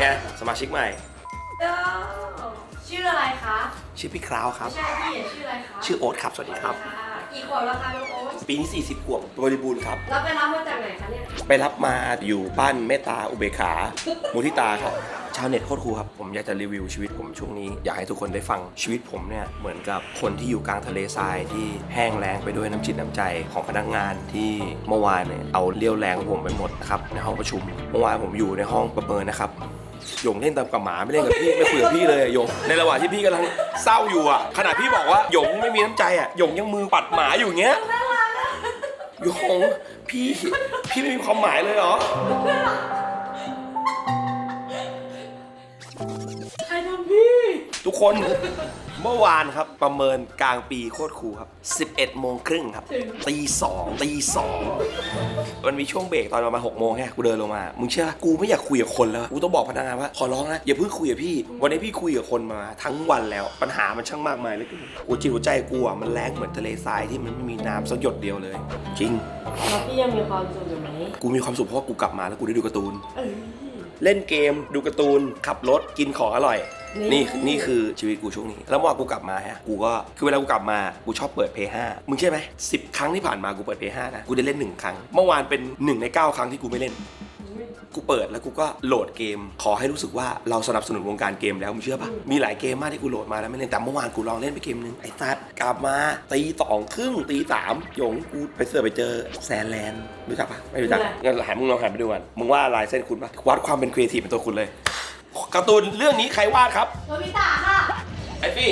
เนี่ยสมาชิกใหม่เด้อชื่ออะไรคะชื่อพี่คราวครับ ไม่ใช่พี่ชื่ออะไรคะชื่อโอ๊ตครับ สวัสดีครับ ค่ะกี่ขวบแล้วคะน้องโอ๊ตปีนี้40ขวบบริบูรณ์ครับ แล้วไปรับมาจากไหนคะเนี่ยไปรับมาอยู่บ้านเมตตาอุเบกขา มุทิตาครับ ชาวเน็ตโคตรครูครับ ผมอยากจะรีวิวชีวิตผมช่วงนี้ อยากให้ทุกคนได้ฟังชีวิตผมเนี่ย เหมือนกับคนที่อยู่กลางทะเลทรายที่แห้งแล้งไปด้วยน้ำจิตน้ำใจของพนักงานที่เมื่อวานเนี่ยเอาเลี้ยวแรงของผมไปหมดนะครับในห้องประชุม เมื่อวานผมอยู่ในห้องประเมินนะครับ หยงเล่นตามกับหมาไม่เล่นกับพี่ไม่คุยกับพี่เลยอะหยงในระหว่างที่พี่กำลังเศร้าอยู่อะขณะพี่บอกว่าหยงไม่มีน้ำใจอะหยงยังมือปัดหมาอยู่อย่างเงี้ยหยงพี่พี่ไม่มีความหมายเลยเหรอใครทำพี่ ทุกคนเมื่อวานครับประเมินกลางปีโคตรครูครับ 11โมงครึ่งครับ ตีสองตีสอง มันมีช่วงเบรกตอนประมาณ6โมงแค่กูเดินลงมา มึงเชื่อปะกูไม่อยากคุยกับคนแล้วอะกูต้องบอกพนักงานว่าขอร้องนะอย่าเพิ่งคุยกับพี่ วันนี้พี่คุยกับคนมาทั้งวันแล้วปัญหามันช่างมากมายเหลยกูจิตหัวใจกูอะมันแรงเหมือนทะเลทรายที่มันไม่มีน้ำสักหยดเดียวเลย จริง แล้วพี่ยังมีความสุขอยู่ไหมกูมีความสุขเพราะว่ากูกลับมาแล้วกูได้ดูการ์ตูน เอ้ย เล่นเกม ดูการ์ตูน ขับรถ กินของอร่อย นี่นี่นี่คือชีวิตกูช่วงนี้ แล้วเมื่อวานกูกลับมาฮะกูก็คือเวลากูกลับมากูชอบเปิดเพย์ห้ามึงเชื่อไหมสิบครั้งที่ผ่านมากูเปิดเพย์ห้านะกูได้เล่นหนึ่งครั้ง เมื่อวานเป็นหนึ่งในเก้าครั้งที่กูไม่เล่นกูเปิดแล้วกูก็โหลดเกม ขอให้รู้สึกว่าเราสนับสนุนวงการเกมแล้วมึงเชื่อปะมีหลายเกมมากที่กูโหลดมาแล้วไม่เล่นแต่เมื่อวานกูลองเล่นไปเกมนึงไอ้ซัดกลับมาตีสองครึ่งตีสามหยงกูไปเสิร์ฟไปเจอแซนแลนด์รู้จักปะไม่รู้จักงั้นหันมึงลองหันไปดูกันมึงว่าลายเส้นคุณปะวัดความเป็นครีเอทีฟเป็นตัวคุณเลย การ์ตูนเรื่องนี้ใครวาดครับโนบิตะค่ะไอ้ฟี่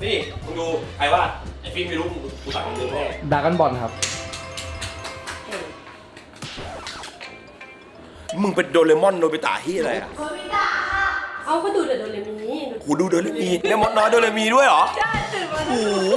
ฟี่มึงดูใครวาดไอ้ฟี่ไม่รู้มึงกูสั่งมึงดูแน่ดรากันบอลครับเก่งมึงเป็นโดเรมอนโนบิตะที่อะไรอะโนบิตะค่ะ เอาก็ดูเดี๋ยวโดเรมีกูดูโดเรมีแล้วมดน้อยโดเรมีด้วยเหรอ ได้ตื่นมาโอ้โห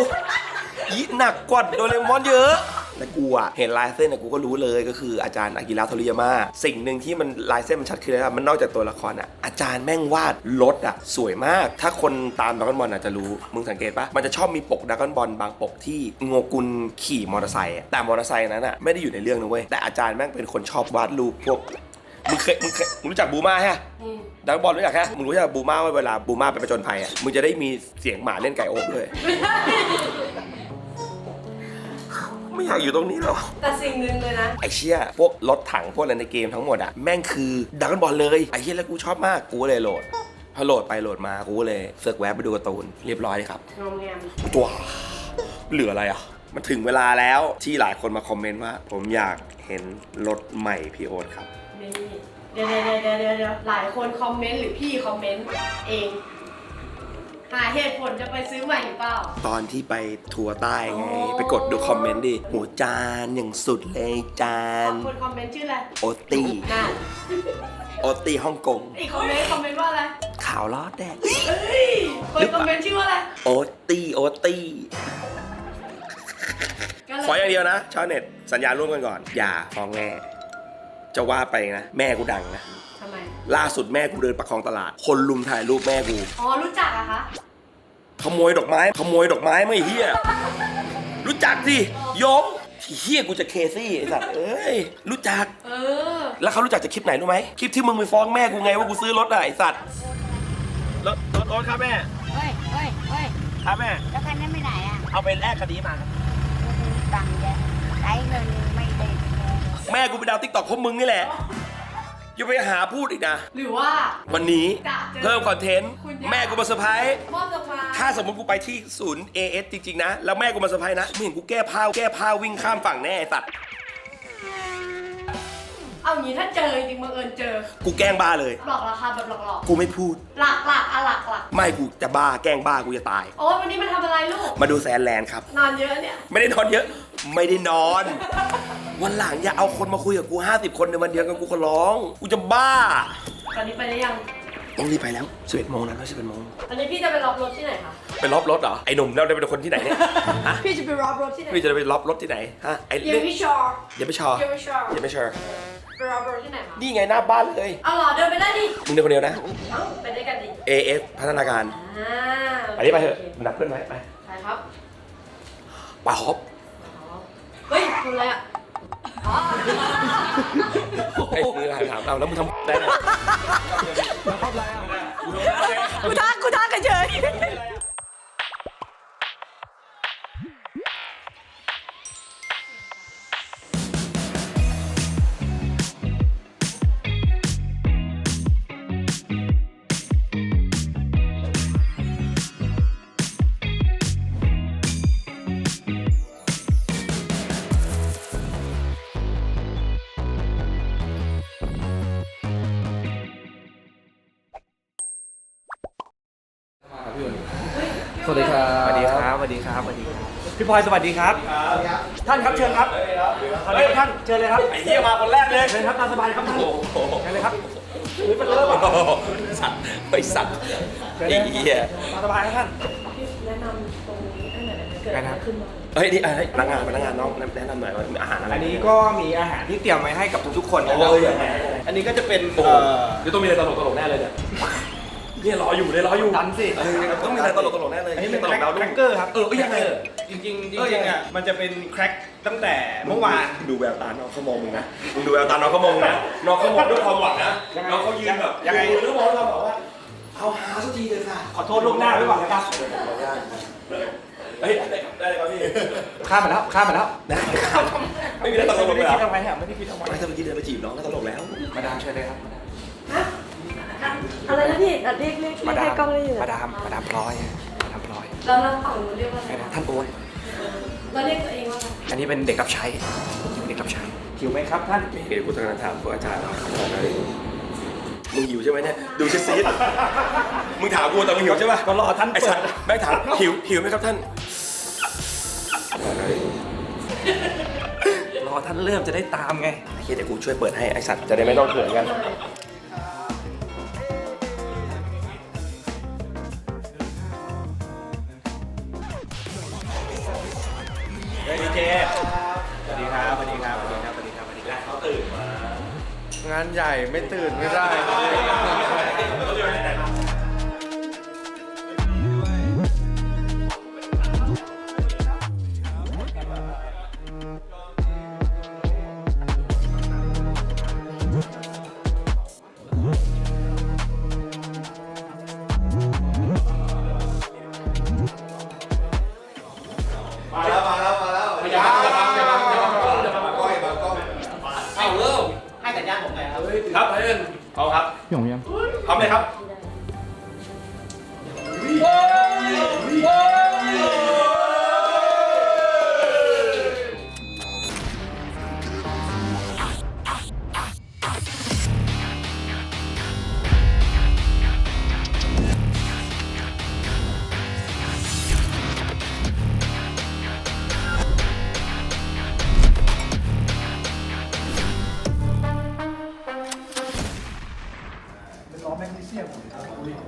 ยิ่หนักกว่าโดเรมอนเยอะ แต่กูอะเห็นลายเส้นอะกูก็รู้เลยก็คืออาจารย์อากิระโทริยาม่าสิ่งหนึ่งที่มันลายเส้นมันชัดคืออะไรครับมันนอกจากตัวละครอะอาจารย์แม่งวาดรถอะสวยมาก ถ้าคนตามดราก้อนบอลอาจจะรู้มึงสังเกตปะมันจะชอบมีปกดราก้อนบอลบางปกที่โงกุลขี่มอเตอร์ไซค์อะแต่มอเตอร์ไซค์นั้นอะไม่ได้อยู่ในเรื่องนะเว้ยแต่อาจารย์แม่งเป็นคนชอบวาดรูปพวกมึงเคยมึงเคยมึงรู้จักบูมาฮะอืมดักบอลรู้จักแค่มึงรู้จักบูมาว่าเวลาบูมาไปประจนภัยอะมึงจะได้มีเสียงหมาเล่นไก่โอ๊กด้วย ไม่อยากอยู่ตรงนี้หรอกแต่สิ่งหนึ่งเลยนะ ไอเชี่ยพวกรถถังพวกอะไรในเกมทั้งหมดอะแม่งคือดักบอลเลยไอเชี่ยแล้วกูชอบมากกูก็เลยโหลดพอโหลดไปโหลดมากูก็เลยเสือกแวะไปดูการ์ตูนเรียบร้อยเลยครับงอมแงมตัวเหลืออะไรอะ มันถึงเวลาแล้วที่หลายคนมาคอมเมนต์ว่า ผมอยากเห็นรถใหม่พี่โอ๊ตครับ นี่เดี๋ยวเดี๋ยวเดี๋ยวเดี๋ยวเดี๋ยวหลายคนคอมเมนต์หรือพี่คอมเมนต์เอง หาเหตุผลจะไปซื้อใหม่หรือเปล่า ตอนที่ไปทัวร์ใต้ไง อ๋อ ไปกดดูคอมเมนต์ดิหมูจานอย่างสุดเลยจานคนคอมเมนต์ชื่ออะไรโอตีนั่นโอตีฮ่องกงอีกคอมเมนต์คอมเมนต์ว่าอะไรข่าวล้อแดงเฮ้ยคนคอมเมนต์ชื่อว่าอะไรโอตีโอตีก็เลขออย่างเดียวนะชาวเน็ตสัญญาร่วมกันก่อน อย่าฟ้องแม่จะว่าไปนะ แม่กูดังนะทำไม ล่าสุดแม่กูเดินประคองตลาด คนลุมถ่ายรูปแม่กู อ๋อ รู้จักอะคะ ขโมยดอกไม้ ขโมยดอกไม้ไม่เฮียรู้จักสิยงเฮียกูจะเคซี่ไอ้สัตว์เอ้ยรู้จัก เออ แล้วเขารู้จักจากคลิปไหนรู้ไหมคลิปที่มึงไปฟ้องแม่กูไงว่ากูซื้อรถอะไอสัตว์รถรถรถครับแม่เฮ้ยเฮ้ยเฮ้ยครับแม่ แล้วคันนั้นไปไหนอะเอาไปแลกคดีมาครับตังค์เยอะใช้เงินไม่ได้แม่กูไปดาวติ๊กต็อกเพราะมึงนี่แหละ อย่าไปหาพูดอีกนะ หรือว่า วันนี้จะเจอเพิ่มคอนเทนต์คุณย่า แม่กูมาเซอร์ไพรส์มอบดอกไม้ถ้าสมมติกูไปที่ศูนย์ AS จริง ๆ นะ แล้วแม่กูมาเซอร์ไพรส์นะไม่เห็นกูแก้ผ้าแก้ผ้าวิ่งข้ามฝั่งแน่ไอ้สัตว์เอางี้ถ้าเจอจริงๆบังเอิญเจอ กูแกล้งบ้าเลย หลอกราคาแบบหลอกกูไม่พูดๆหลักหลักอะหลักหลักไม่กูจะบ้าแกล้งบ้ากูจะตายโอ้ยวันนี้มันทำอะไรลูก มาดูแซนแลนด์ครับ นอนเยอะเนี่ย ไม่ได้นอนเยอะ ไม่ได้นอน วันหลังอย่าเอาคนมาคุยกับกู 50 คนในวันเดียวกันกูขอร้อง กูจะบ้า ตอนนี้ไปได้ยัง ต้องรีบไปแล้ว11โมงแล้ว11โมงตอนนี้พี่จะไปรับรถที่ไหนคะ ไปล็อบรถเหรอ ไอ้หนุ่มเราได้เป็นคนที่ไหนเนี่ย ฮะ พี่จะไปรับรถที่ไหนพี่จะไปล็อบรถที่ไหน ฮะ ไอ้ยัเรื่องงไม่ชอร์อย่าไปชอยังไม่ชอร์อย่าไปชอไปรับรถที่ไหนคะนี่ไงหน้าบ้านเลย เอาเหรอเดินไปได้ดิมึงเดินคนเดียวนะ เอ้าไปได้กันดิ AF พัฒนาการอ่าไปนี่ไปเถอะนัดเพื่อนไว้ไปใช่ครับป่าฮอปอ๋อเฮ้ยคุณอะไรอะ อ๋อให้มือหันถามเอาแล้วมึงทำได้ไง กูทักกูทักกันเฉย สวัสดีครับสวัสดีครับสวัสดีครับสวัสดีครับพี่พลอยสวัสดีครับ ท่านครับเชิญครับสวัสดีครับท่านเชิญเลยครับไอ้เหี้ยมาคนแรกเลยเชิญครับตามสบายครับท่านเชิญเลยครับอุ้ยเป็นเริ่มอะสัตว์ไอสัตว์ไอ้เหี้ยตามสบายครับท่านแนะนำตรงนี้ให้หน่อยนะเกิดไปอะไรนะขึ้นบ้างเฮ้ยนี่อะไรพนักงานพนักงานน้องแนะนำหน่อยว่ามีอาหารอะไรอันนี้ก็มีอาหารที่เตรียมไว้ให้กับทุกๆคนนะคโอ้รับยยังไงอันนี้ก็จะเป็นโอ้โหเอ่อเดี๋ยวต้องมีอะไรตลกตลกๆแน่เลยเนี่ย เนี่ยรออยู่เลยรออยู่ดันสิเออต้องมีอะไรตลกตลกๆแน่เลยอันนี้เป็นตลกดาวแครุ่รงกเกอร์ครับเออเอ้ยยังไง จริงๆจเออยัริงงไงๆอะมันจะเป็นแคร็กตั้งแต่เมื่อวาน ดูแววตาน้องเขามองมึงนะ มึงดูแววตาน้องเขามองมึงนะ น้องเขามองด้วยความหวังนะ น้องเขายืนแบบยังไง ดูแล้วมองเราแบบว่า เอาหาสักทีเถอะค่ะขอโทษล่วงหน้าไว้ก่อนนะครับเฮ้ยได้ได้เลยครับพี่ ข้ามมาแล้วข้ามมาแล้วได้ครับไม่มีอะไรตลกไม่เลยได้เหรคิดอเอาไว้ฮะไม่ได้คิดเอาไว้ไม่ถ้าเมื่อกี้เดินไปจีบน้องก็ตลกแล้ว มาดามเชิญเลยครับ อะไรนะพี่อะเรียกเรียกเรีมายกดาให้มกล้องได้ยินมาดามมาดามพลอยมาดามพลอยแล้วเราฝั่งนู้นเรียกว่าอะไรใครนะท่านโอ้ยเราเรียกตัวเองว่าอะไรอันนี้เป็นเด็กรับใช้เป็นเด็กรับใช้หิวไหมครับท่านเดี๋ยวกูต้องการถามพวกอาจารย์มึงหิวใช่ไหมเนี่ยดูเชสซีดมึงถามกูแต่มึงหิวใช่ป่ะก็รอท่านไอ้เปิสัดตว์ไม่ถามหิวหิวไหมครับท่านรอท่านเริ่มจะได้ตามไงเฮียเดี๋ยวกูช่วยเปิดให้ไอ้สัตว์จะได้ไม่ต้องเขินกัน เจสวัสดีครับสวัสดีครับสวัสดีครับสวัสดีครับสวัสดีครับเขาตื่นมา งานใหญ่ไม่ตื่นไม่ได้ ครับเพื่อนพร้อมครับหยงยังพร้อมเลยครับ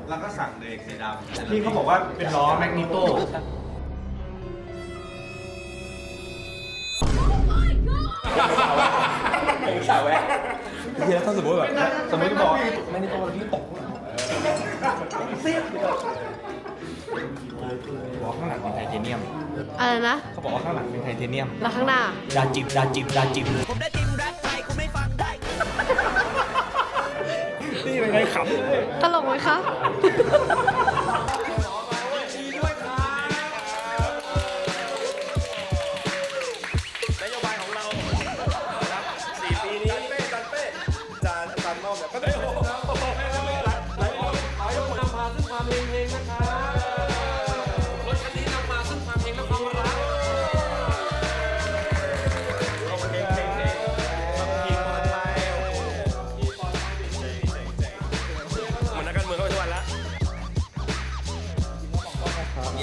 แล้วก็สั่งเลยสีดำพี่เขาบอกว่าเป็นล้อแมกนิโต้สาวแวะทีแล้วถ้าสมมติแบบสมมติบอกแมกนิโต้แล้วพี่ตกบอกข้างหลังเป็นไทเทเนียม อะไรนะ เขาบอกว่าข้างหลังเป็นไทเทเนียม แล้วข้างหน้า ดาจิบ ดาจิบ ดาจิบเลยนี่เป็ ขำ ตลกไหมคะ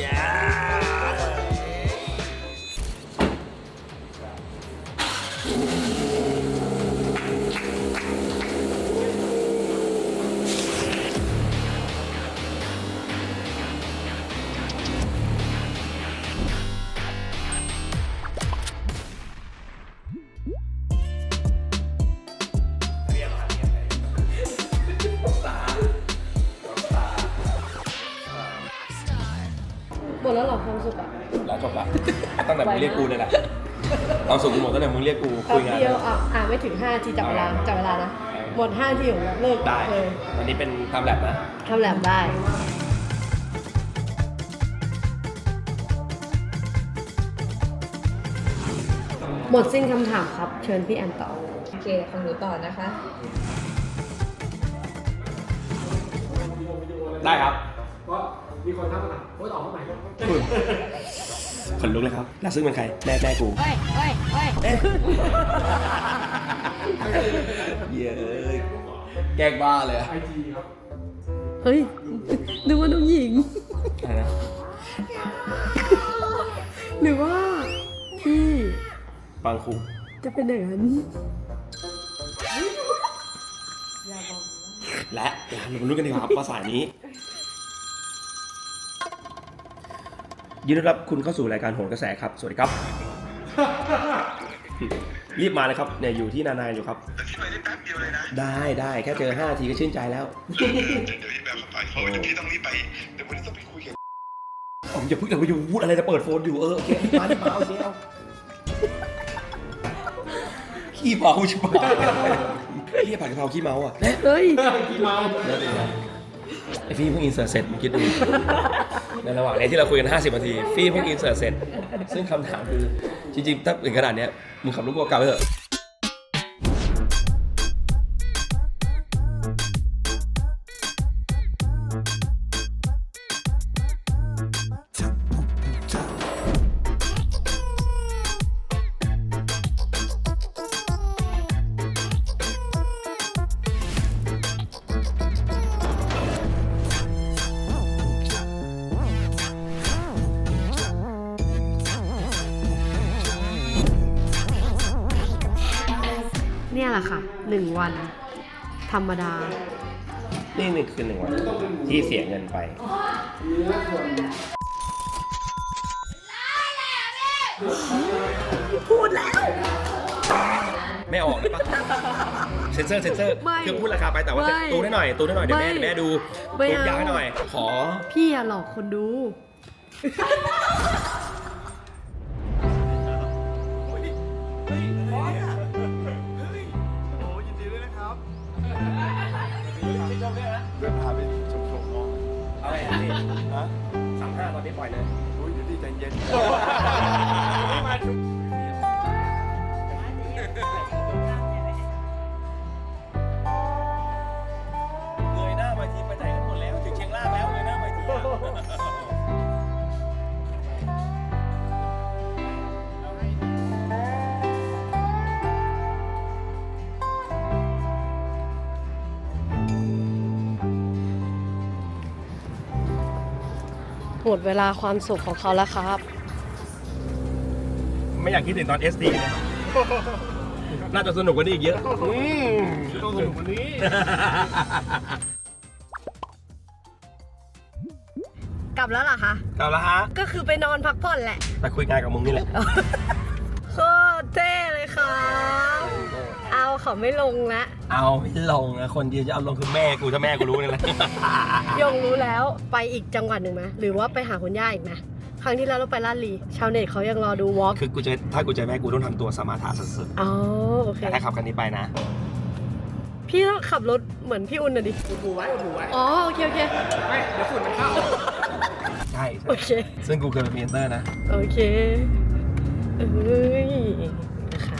ย้ มดแล้วเหรอความสุขอะแล้วจบละตั้งแต่มึงเรียกกูเลยแหละความสุขกูหมดตั้งแต่มึงเรียกกูแป๊คุบยงาน เดียวอะอ่านไม่ถึง5นาทีจับเวลาจับเวลานะเออหมดห้าที่ผมเลิกได้เลยอันนี้เป็นทำแลบนะ ทำแลบได้หมดสิ้นคำถามครับ เชิญพี่แอนต่อโอเคของหนูต่อนะคะ ได้ครับ มีคนทักมาโอ้ยออกมาใหม่ขนลุกเลยครับแล้วซึ่งเป็นใครแม่แม่กูเฮ้ยเฮ้ยเฮ้ยเย้ยแกล้งบ้าเลยอะเฮ้ยนึกว่าน้องหญิง อะไรนะหรือว่าพี่ปังคุจะเป็นอย่างนั้นและเรามาลุ้นกันดีกว่าครับว่าสายนี้ ยินดีต้อนรับคุณเข้าสู่รายการโหนกระแสครับ สวัสดีครับ รีบมาเลยครับเนี่ยอยู่ที่นานาอยู่ครับที่ไปได้แป๊บเดียวเลยนะ ได้ได้แค่เจอ5ทีก็ชื่นใจแล้ว เดี๋ยวพี่แบบเข้าไปเพราะว่าเดี๋ยวพี่ต้องรีบไป เดี๋ยววันนี้ต้องไปคุยกับผมอย่าเพิ่งอย่าไปพูดอะไรจะเปิดโฟนอยู่เออโอเคมาดิมาเอาเดียวขี้เมาใช่ปะเรียกผัดกะเพราขี้เมาอะเฮ้ย ไอฟี่เพิ่งอินเสิร์ตเสร็จมึงคิดดู ในระหว่างนี้ที่เราคุยกัน 50นาที ฟี่เพิ่งอินเสิร์ตเสร็จ ซึ่งคำถามคือจริงๆ ถ้าถึงขนาดเนี้ยมึงขับรถกูกลับไปเถอะ นึ่งวัน ธรรมดา นี่หนึ่งคือหนึ่งวันที่เสียเงินไป พูดแล้ว ไม่ออกได้ปะเซนเซอร์เซนเซอร์ไม่คือพูดราคาไปแต่ว่าไม่ตูนให้หน่อยตูนให้หน่อยเดี๋ยวแม่ไม่เดี๋ยวแม่ดูไม่ตูนเอา ยาวให้หน่อย ขอ พี่อะหลอกคนดู สามห้าตอนนี้ปล่ใจเย็น หมดเวลาความสุขของเขาแล้วครับ ไม่อยากคิดถึงตอน SD เลยน่าจะสนุกกว่านี้อีกเยอะต้องสนุกกว่านี้ กลับแล้วเหรอคะกลับแล้วฮะ ก็คือไปนอนพักผ่อนแหละ ไปคุยงานกับมึงนี่แหละ โคตรเท่เลยครับ เอาเขาไม่ลงละ เอาไม่ลงนะคนเดียวจะเอาลงคือแม่กูถ้าแม่กูรู้นี่แหละ ยงรู้แล้วไปอีกจังหวัดหนึ่งไหมหรือว่าไปหาคุณย่าอีกไหมครั้งที่แล้วเราไปลาดลีชาวเน็ตเขายังรอดูวอล์กคือกูจะถ้ากูเจอแม่กูต้องทำตัวสมาธิสุดอ๋อโอเคๆแต่ถ้าขับคันนี้ไปนะ พี่ต้องขับรถเหมือนพี่อุ่นน่ะดิกูไว้กูไว้อ๋อโอเคโอเคไม่เดี๋ยวฝุ่นมันเข้าใช่ใช่โอเคซึ่งกูเคยเป็นพรีเซนเตอร์นะ โอเคเอ้ย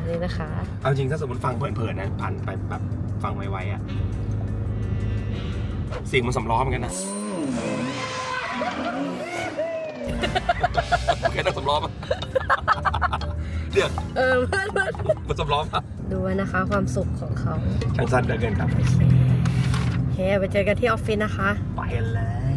นะคะนี่นะคะ เอาจริงถ้าสมมติฟังเพลินๆนะผ่านไปแบบฟังไวๆอะเสียงมันสำล้อเหมือนกันนะแค่ต้องสำล้อปะเดี๋ยวเออเพื่อนเพื่อนมันสำล้อปะดูไว้นะคะ ความสุขของเขาช่างสั้นเหลือเกินครับโอเคไปเจอกันที่ออฟฟิศนะคะ ไปเลย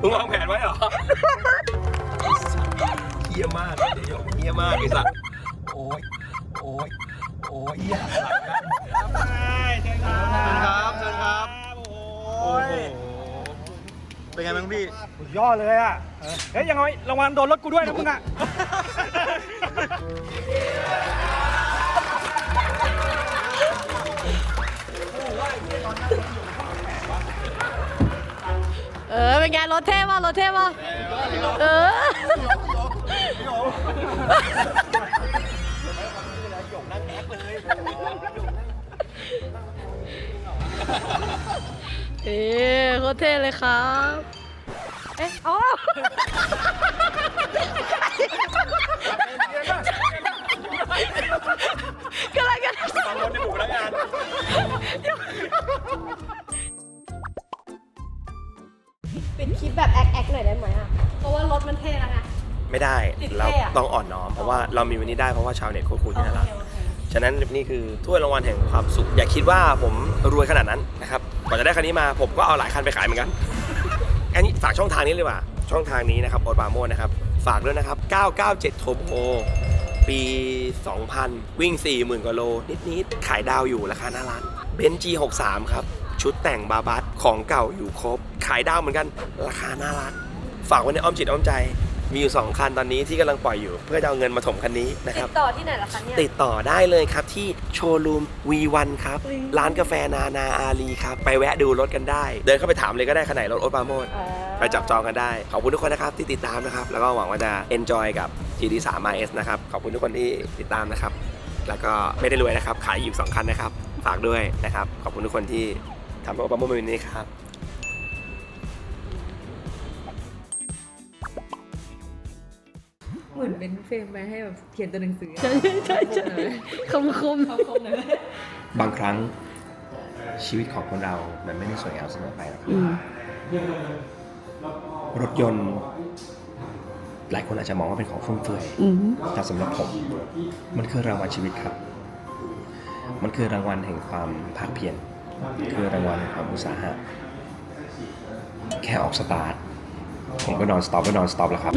มึงวางแผนไว้เหรอเหี้ยมากเดี๋ยวเหี้ยมากไอ้สัตว์โอ้ยโอ้ยโอ้ยเหี้ยหลังนะครับเชิญครับโอ้ยเป็นไงบ้างพี่ยอดเลยอะเฮ้ยยังไงรางวัลโดนรถกูด้วยนะมึงอะ ออเป็นไงรถเท่ป่ะรถเท่ป่ะเออเอ๊โคตรเท่เลยครับ เอ๊ะอ๋อกำลังกันฟังรถในหมู่แล้วงาน แบบแอคแอคหน่อยได้ไหมอะ เพราะว่ารถมันเท่แล้วไง ไม่ได้ติดเราเท่อะต้องอ่อนน้อมเพราะว่าเรามีวันนี้ได้เพราะว่าชาวเน็ตโคตรคูลที่น่ารักโอเคฉะนั้นนี่คือถ้วยรางวัลแห่งความสุข อย่าคิดว่าผมรวยขนาดนั้นนะครับก่อนจะได้คันนี้มาผมก็เอาหลายคันไปขายเหมือนกัน อันนี้ฝากช่องทางนี้เลยว่ะช่องทางนี้นะครับโอตปราโมดนะครับ ฝากด้วยนะครับ 997 Turbo ปี 2000 วิ่ง 40,000กว่าโล นิดๆขายดาวอยู่ราคาหน่ารักเบนซ์ G63 ครับ ชุดแต่งบาบัส ของเก่าอยู่ครบ ขายดาวเหมือนกัน ราคาน่ารัก ฝากไว้ในอ้อมจิตอ้อมใจ มีอยู่ 2 คันตอนนี้ที่กำลังปล่อยอยู่ เพื่อจะเอาเงินมาถมคันนี้นะคติรับดต่อที่ไหนล่ะคะเนี่ย ติดต่อได้เลยครับที่โชว์รูม V1 ครับ ร้านกาแฟนานาอารีครับ ไปแวะดูรถกันได้ เดินเข้าไปถามเลยก็ได้ขนาดรถโอ๊ตปราโมดอ่าไปจับจองกันได้ ขอบคุณทุกคนนะครับที่ติดตามนะครับ แล้วก็หวังว่าจะ enjoy กับ GT3 RS นะครับ ขอบคุณทุกคนที่ติดตามนะครับ แล้วก็ไม่ได้รวยนะครับ ขายอยู่สองคันนะครับ ฝากด้วยนะครับ ขอบคุณทุกคนที่ ทำให้โอ๊ตปราโมดเป็นวันนี้ครับเหมือนเป็นเฟรมไปให้แบบเขียนตัวหนังสือ ใช่ใช่ใช่คมคมคมๆหน่อยไหมบางครั้งชีวิตของคนเรา มันไม่ได้สวยงามเสมอไปหรอกครับรถยนต์ หลายคนอาจจะมองว่าเป็นของฟุ่มเฟือยแต่สำหรับผม มันคือรางวัลชีวิตครับ มันคือรางวัลแห่งความภาคเพียร คือรางวัลความอุตสาหะแค่ออกสตาร์ทผมก็นอนสต็อปก็นอนสต็อปแล้วครับ